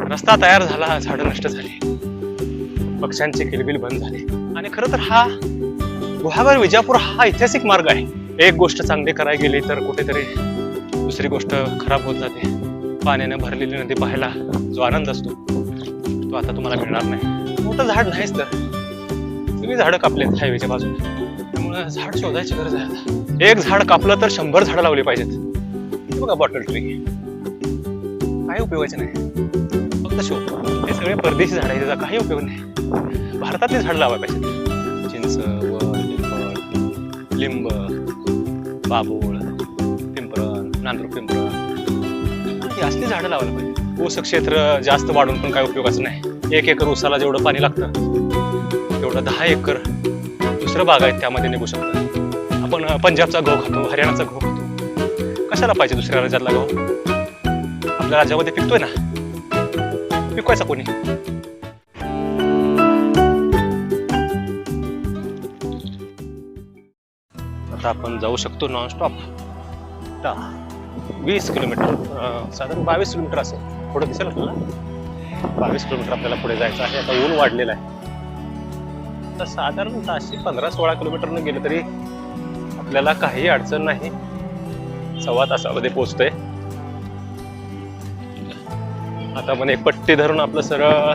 रस्ता तयार झाला झाडं नष्ट झाली. पक्ष्यांचे किलबिल बंद झाले. आणि खरं तर हा गुहागर विजापूर हा ऐतिहासिक मार्ग आहे. एक गोष्ट चांगली करायला गेली तर कुठेतरी दुसरी गोष्ट खराब होत जाते. पाण्याने भरलेली नदी पाहायला जो आनंद असतो तो आता तुम्हाला मिळणार नाही. मोठं झाड नाहीच तर. तुम्ही झाडं कापलेत हायवेच्या बाजूला त्यामुळे झाड शोधायची गरज आहे एक झाड कापलं तर शंभर झाडं लावली पाहिजेत. बघा बॉटल ट्री काही उपयोगाचे नाही. फक्त शो हे सगळे परदेशी झाड आहेत त्याचा काही उपयोग नाही. भारतातली झाडं लावायला पाहिजे चिंच वड लिंब बाबूळ पिंपरण नांदूर पिंपळ. ही असली झाडं लावायला पाहिजे ऊस क्षेत्र जास्त वाढून पण काय उपयोगाचं नाही. एक एकर ऊसाला जेवढं पाणी लागतं तेवढं दहा एकर दुसरं बाग आहेत त्यामध्ये निघू शकतं. आपण पंजाबचा गहू खातो हरियाणाचा गहू खातो कशाला पाहिजे दुसऱ्या राज्यातला गहू आपल्या राज्यामध्ये पिकतोय ना. पिकवायचा कोणी आता आपण जाऊ शकतो नॉनस्टॉप वीस किलोमीटर साधारण बावीस किलोमीटर असेल. पुढे दिसेल आपल्याला? बावीस किलोमीटर आपल्याला पुढे जायचं आहे. आता ऊन वाढलेलं आहे. तर साधारण ताशे पंधरा सोळा किलोमीटरनं गेलं तरी आपल्याला काही अडचण नाही. सव्वा तासामध्ये पोहोचतोय. आता आपण एक पट्टी धरून आपलं सरळ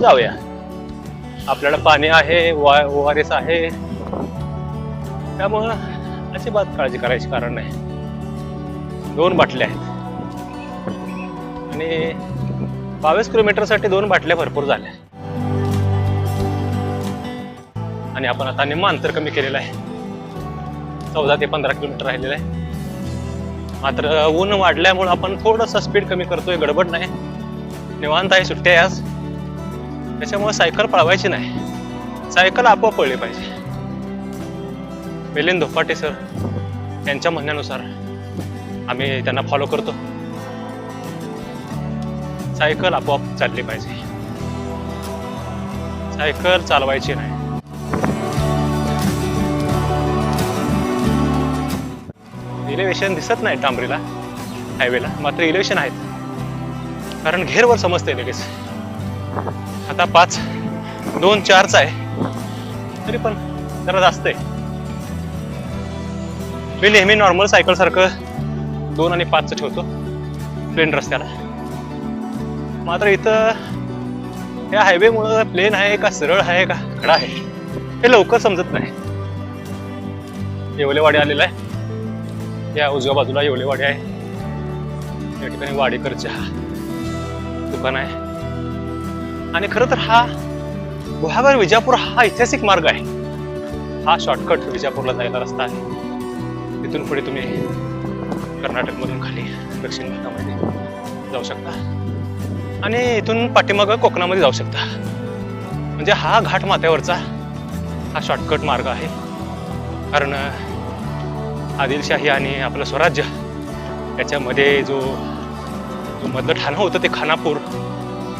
जाऊया. आपल्याला पाणी आहे ओ आर एस आहे. त्यामुळं अजिबात काळजी करायची कारण नाही. दोन बाटल्या आहेत. आणि बावीस किलोमीटरसाठी दोन बाटल्या भरपूर झाल्या. आणि आपण आता निम्मा अंतर कमी केलेलं आहे. चौदा ते पंधरा किलोमीटर राहिलेलं आहे. मात्र ऊन वाढल्यामुळं आपण थोडंसं स्पीड कमी करतोय गडबड नाही. निवांत आहे सुट्टी आहे आज. त्याच्यामुळे सायकल पळवायची नाही. सायकल आपोआप पळली पाहिजे. मिलिंद धोपाटे सर यांच्या म्हणण्यानुसार आम्ही त्यांना फॉलो करतो. सायकल आपोआप चालली पाहिजे. सायकल चालवायची नाही. इलेव्हेशन दिसत नाही टांबरीला हायवेला मात्र इलेव्हेशन आहेत. कारण घेरवर समजते लगेच. आता पाच दोन चारचा आहे. तरी पण जरा जास्त आहे मी नेहमी नॉर्मल सायकल सारखं दोन आणि पाचचं ठेवतो. प्लेन रस्त्याला. मात्र इथं या हायवेमुळं प्लेन आहे का सरळ आहे का खडा आहे हे लवकर समजत नाही. येवलेवाडी आलेलं आहे. या उजव्या बाजूला येवलेवाडी आहे. या ठिकाणी वाडेकरच्या दुकान आहे. आणि खरं तर हा गुहागर विजापूर हा ऐतिहासिक मार्ग आहे. हा शॉर्टकट विजापूरला जायला रस्ता आहे. तिथून पुढे तुम्ही कर्नाटकमधून खाली दक्षिण भारतामध्ये जाऊ शकता. आणि इथून पाठीमागं कोकणामध्ये जाऊ शकता. म्हणजे हा घाट माथ्यावरचा हा शॉर्टकट मार्ग आहे. कारण आदिलशाही आणि आपलं स्वराज्य याच्यामध्ये जो जो मधलं ठाणं होतं ते खानापूर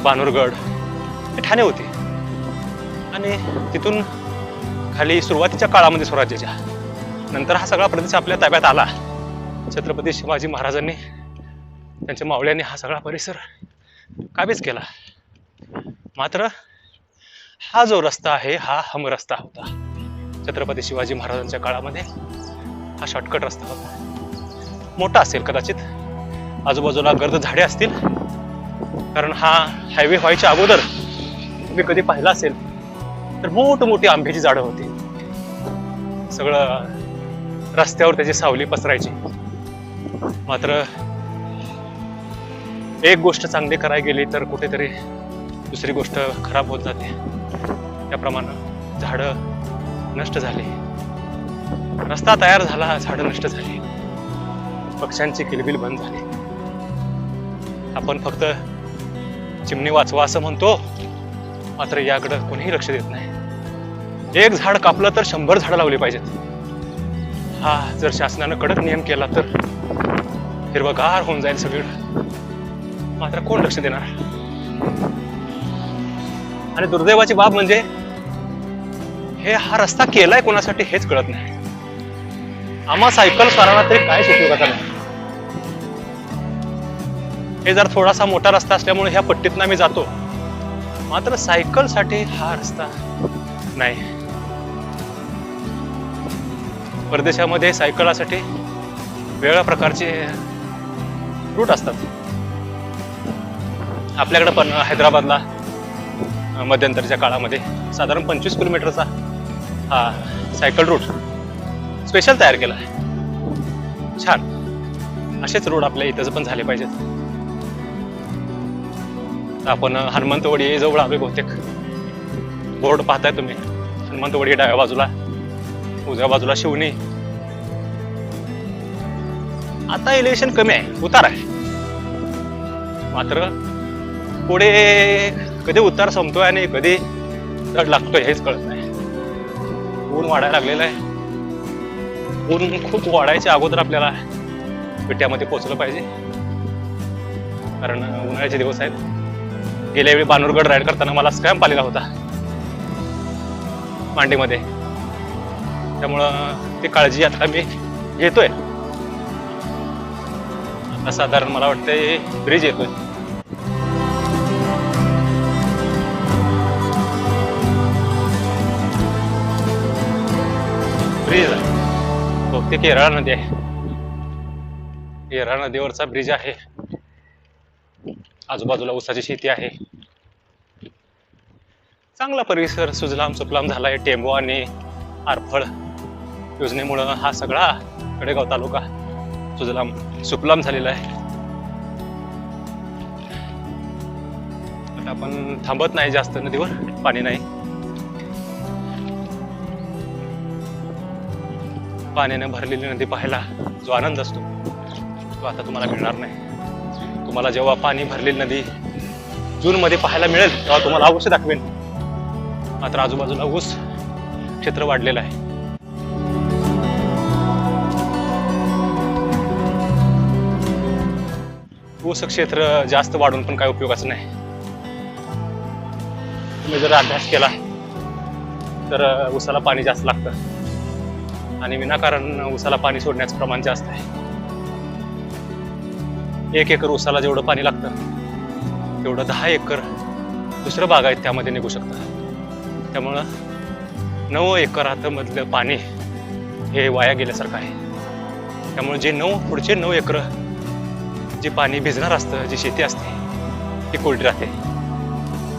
बानूरगड हे ठाणे होते. आणि तिथून खाली सुरुवातीच्या काळामध्ये स्वराज्याच्या. नंतर हा सगळा प्रदेश आपल्या ताब्यात आला. छत्रपती शिवाजी महाराजांनी त्यांच्या मावळ्यांनी हा सगळा परिसर काबीज केला. मात्र हा जो रस्ता आहे हा हम रस्ता होता. छत्रपती शिवाजी महाराजांच्या काळामध्ये. हा शॉर्टकट रस्ता. होता मोठा असेल कदाचित. आजूबाजूला गर्द झाडे असतील. कारण हा हायवे व्हायच्या अगोदर तुम्ही कधी पाहिला असेल तर मोठमोठी आंब्याची झाडं होती. सगळं रस्त्यावर त्याची सावली पसरायची. मात्र एक गोष्ट चांगली करायला गेली तर कुठेतरी दुसरी गोष्ट खराब होत जाते. त्याप्रमाणे झाडं नष्ट झाली. रस्ता तयार झाला झाडं नष्ट झाली. पक्ष्यांची किलबिल बंद झाली. आपण फक्त चिमणी वाचवा असं म्हणतो मात्र याकडं कोणीही लक्ष देत नाही. एक झाड कापलं तर शंभर झाडं लावली पाहिजेत. हा जर शासनानं कडक नियम केला तर हिरवगार होऊन जाईल सगळीकडं. मात्र कोण लक्ष देणार? आणि दुर्दैवाची बाब म्हणजे हे हा रस्ता केलाय कोणासाठी हेच कळत नाही. आम्हा सायकल स्वारांना तरी काय उपयोगाचा नाही. हे जर थोडासा मोठा रस्ता असल्यामुळे ह्या पट्टीतनं आम्ही जातो. मात्र सायकलसाठी हा रस्ता नाही. परदेशामध्ये सायकलासाठी वेगळ्या प्रकारचे रूट असतात. आपल्याकडे पण हैदराबादला मध्यंतरच्या काळामध्ये साधारण पंचवीस किलोमीटरचा हा सायकल रूट स्पेशल तयार केला आहे. छान. असेच रोड आपल्या इथं पण झाले पाहिजेत. आपण हनुमंतवाडी जवळ आलोय बहुतेक. बोर्ड पाहताय तुम्ही. हनुमंतवाडी डाव्या बाजूला उजव्या बाजूला शिवणी आता इलेक्शन कमी आहे उतार आहे. मात्र पुढे कधी उतार संपतोय आणि कधी चढ लागतोय हेच कळत नाही. ऊन वाढायला लागलेलं आहे. ऊन खूप वाढायच्या अगोदर आपल्याला विट्यामध्ये पोहोचलं पाहिजे. कारण उन्हाळ्याचे दिवस आहेत. गेल्या वेळी बानूरगड राईड करताना मला स्क्रॅम्प आलेला होता. मांडीमध्ये. त्यामुळं ती काळजी आता मी घेतोय. आता साधारण मला वाटतंय ब्रिज येतोय. ते केरळा नदी आहे. केरळ नदीवरचा ब्रिज आहे. आजूबाजूला ऊसाची शेती आहे. चांगला परिसर सुजलाम सुफलाम झालाय टेंबू आणि आरफळ योजनेमुळं हा सगळा कडेगाव तालुका सुजलाम सुफलाम झालेला आहे. आता आपण थांबत नाही जास्त नदीवर पाणी नाही. पाण्याने भरलेली नदी पाहायला जो आनंद असतो तो आता तुम्हाला मिळणार नाही. तुम्हाला जेव्हा पाणी भरलेली नदी जूनमध्ये पाहायला मिळेल तेव्हा तुम्हाला अवश्य दाखवेन. मात्र आजूबाजूला ऊस क्षेत्र वाढलेलं आहे. ऊस क्षेत्र जास्त वाढून पण काय उपयोगाचं नाही. तुम्ही जर अभ्यास केला तर ऊसाला पाणी जास्त लागतं. आणि विनाकारण ऊसाला पाणी सोडण्याचं प्रमाण जास्त आहे. एक एकर ऊसाला जेवढं पाणी लागतं तेवढं दहा एकर दुसरं बाग आहेत त्यामध्ये निघू शकतं. त्यामुळं नऊ एकर मधलं पाणी हे वाया गेल्यासारखं आहे. त्यामुळे जे नऊ पुढचे नऊ एकर जे पाणी भिजणार असतं जी शेती असते ती कोरडी राहते.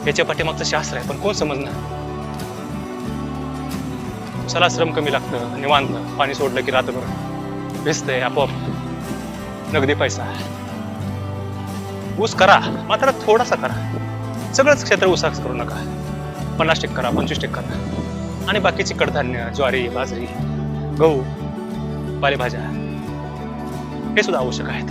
याच्या पाठीमागचं शास्त्र आहे पण कोण समजणार? उसाला श्रम कमी लागतं निवांत पाणी सोडलं की रात्रभर भिजतंय आपोआप. नगदी पैसा. ऊस करा मात्र थोडासा करा. सगळंच क्षेत्र ऊसाच करू नका. पन्नास टक्के करा पंचवीस टक्के करा. आणि बाकीची कडधान्य ज्वारी बाजरी गहू पालेभाज्या हे सुद्धा आवश्यक आहेत.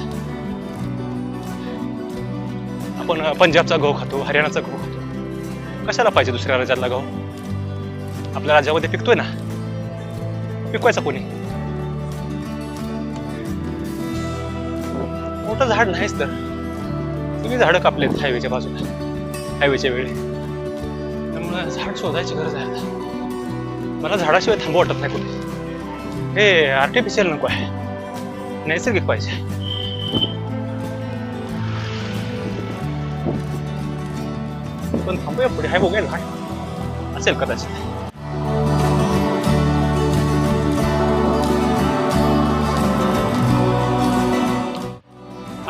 आपण पंजाबचा गहू खातो हरियाणाचा गहू खातो. कशाला पाहिजे दुसऱ्या राज्यातला गहू? आपल्या राज्यामध्ये पिकतोय ना. पिकवायचा कोणी? मोठं झाड नाहीच तर. तुम्ही झाडं कापलेत हायवेच्या बाजूला हायवेच्या वेळी. त्यामुळे झाड शोधायची गरज आहे आता. मला झाडाशिवाय थांबू वाटत नाही कुठे. हे आर्टिफिशियल नको आहे. नैसर्गिक पाहिजे. पण थांबूया पुढे. हाय बघूया झाड. असेल कदाचित.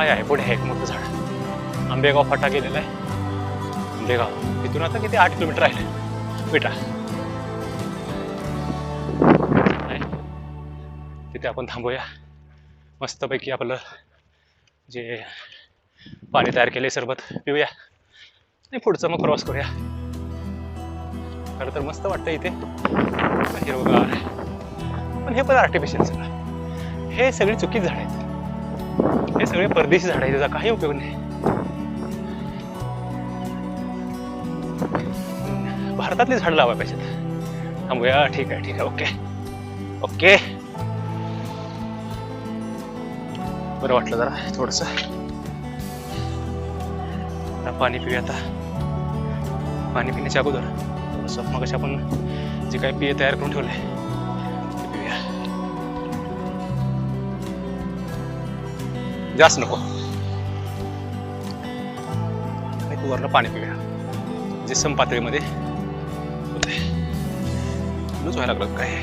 काय आहे? पुढे एक मोठं झाड. आंबेगाव फाटा गेलेला आहे. आंबेगाव. इथून आता किती? आठ किलोमीटर आहे. बेटा तिथे आपण थांबूया. मस्तपैकी आपलं जे पाणी तयार केले सरबत पिऊया. आणि पुढचं मग प्रवास करूया. खरं तर मस्त वाटतं इथे. हिरवगार पण हे पण आर्टिफिशियल सगळं हे सगळी चुकीच झाड आहेत. हे सगळे परदेशी झाड आहे त्याचा काही उपयोग नाही. भारतातली झाड लावायला पाहिजेत. थांबूया ठीक आहे ठीक आहे ओके. ओके. बरं वाटलं जरा थोडस. पाणी पिऊया आता. पाणी पिण्याच्या अगोदर थोडंसं मग आपण जे काही पेय तयार करून ठेवलंय. जास्त नको. वरनं पाणी पिऊया. जे सम पातळीमध्ये होते. लूज व्हायला लागलं काय?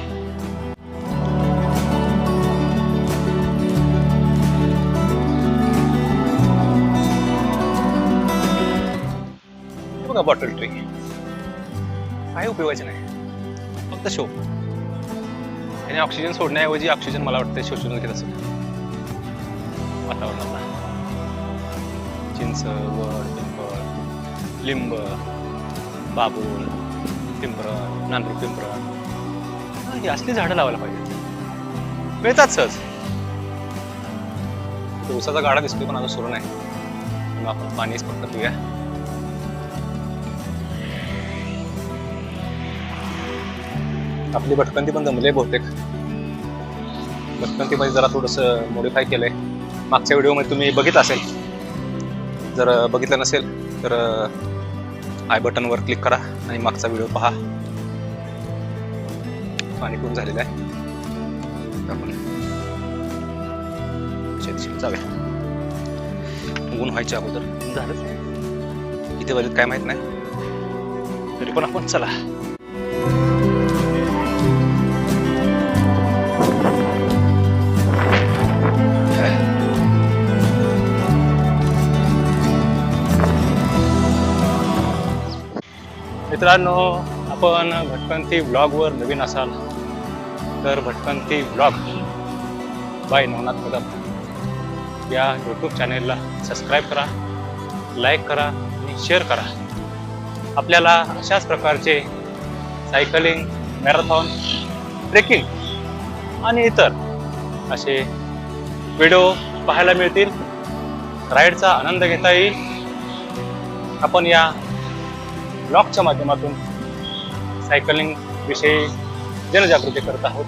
बघा बॉटल ट्री काही उपयोगाचे नाही. फक्त शो आणि ऑक्सिजन सोडण्याऐवजी ऑक्सिजन मला वाटतं शोषून घेत असेल. वातावरणातला चिंच वड पिंपळ लिंब बाबूळ पिंपरण नांदूर पिंपरण ही असली झाडं लावायला पाहिजे मिळतात सहज इथे उसाचा गाडा दिसतोय पण आता सुरू नाही. मग आपण पाणीच फक्त पिऊया. आपली भटकंती पण जमली आहे बहुतेक. भटकंतीमध्ये जरा थोडंसं मॉडिफाय केलंय. मागच्या व्हिडिओमध्ये तुम्ही बघितलं असेल. जर बघितलं नसेल तर आय बटनवर क्लिक करा आणि मागचा व्हिडिओ पहा. पाणी पिऊन झालेलं आहे. आपण जाऊया. ऊन व्हायच्या अगोदर. झालं? नाही किती वाजत काय माहीत नाही. तरी पण आपण चला. मित्रांनो आपण भटकंती ब्लॉगवर नवीन असाल तर भटकंती ब्लॉग बाय नवनाथ कदम या यूट्यूब चॅनेलला सबस्क्राईब करा लाईक करा आणि शेअर करा. आपल्याला अशाच प्रकारचे सायकलिंग मॅरेथॉन ट्रेकिंग आणि इतर असे व्हिडिओ पाहायला मिळतील. राईडचा आनंद घेता येईल. आपण या ब्लॉगच्या माध्यमातून सायकलिंग विषयी जनजागृती करत आहोत.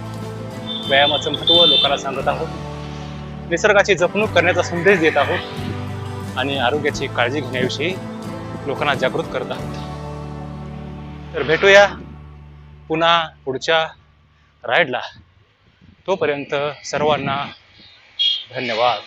व्यायामाचं महत्त्व लोकांना सांगत आहोत. निसर्गाची जपणूक करण्याचा संदेश देत आहोत आणि आरोग्याची काळजी घेण्याविषयी लोकांना जागृत करत आहोत. तर भेटूया पुन्हा पुढच्या राईडला तोपर्यंत सर्वांना धन्यवाद.